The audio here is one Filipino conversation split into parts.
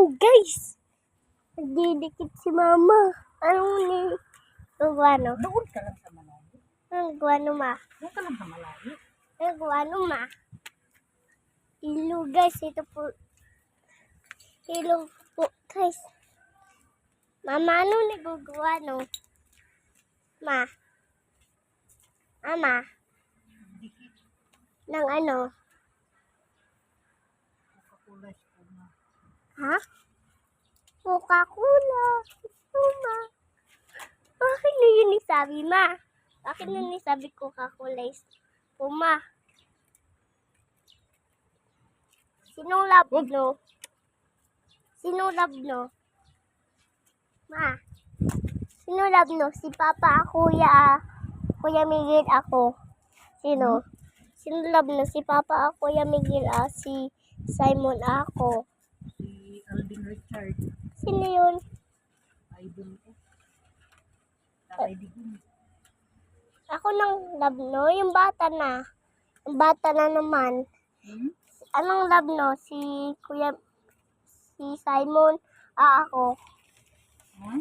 Ayun guys. Nagdidikit si mama. Anong ni... Gawano? Doon ka lang sa malayo. Anong gawano ma? Doon ka lang sa malayo. Anong gawano ma? Ilo guys. Ito po. Ilo po guys. Mama, ano nagagawa no? Ma? Ama? Nang ano? Kakulay ko na. Ha? Coca-Cola. Ma. Bakit na yun sabi, ma? Bakit na yung sabi Coca-Cola is Puma? Sinong love no? Sinong love no? Ma. Sino love no? Si Papa, Kuya, Kuya Miguel, ako. Sino? Sino love no? Si Papa, Kuya Miguel, ah, si Simon, ako. Alvin Richard. Sino yun? Idol ko. Digong. Ako nang love no, yung bata na. Yung bata na naman. Hmm? Anong love no? Si Kuya, si Simon, ah ako. Ha?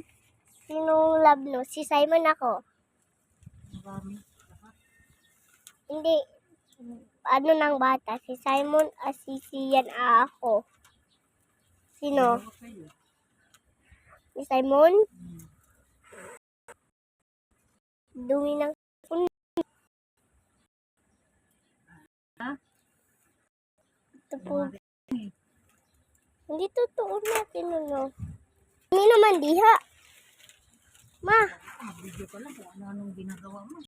Sino love no? Si Simon ako. Marami. Hindi, ano nang bata? Si Simon, ah, si Sian, ah ako. Sino? Si Simon? Dumi ng Ha? Ito po. Eh, Hindi totoo natin, ano. Hindi naman diha. Ma, Mag-video ka lang kung ano-anong ginagawa mo.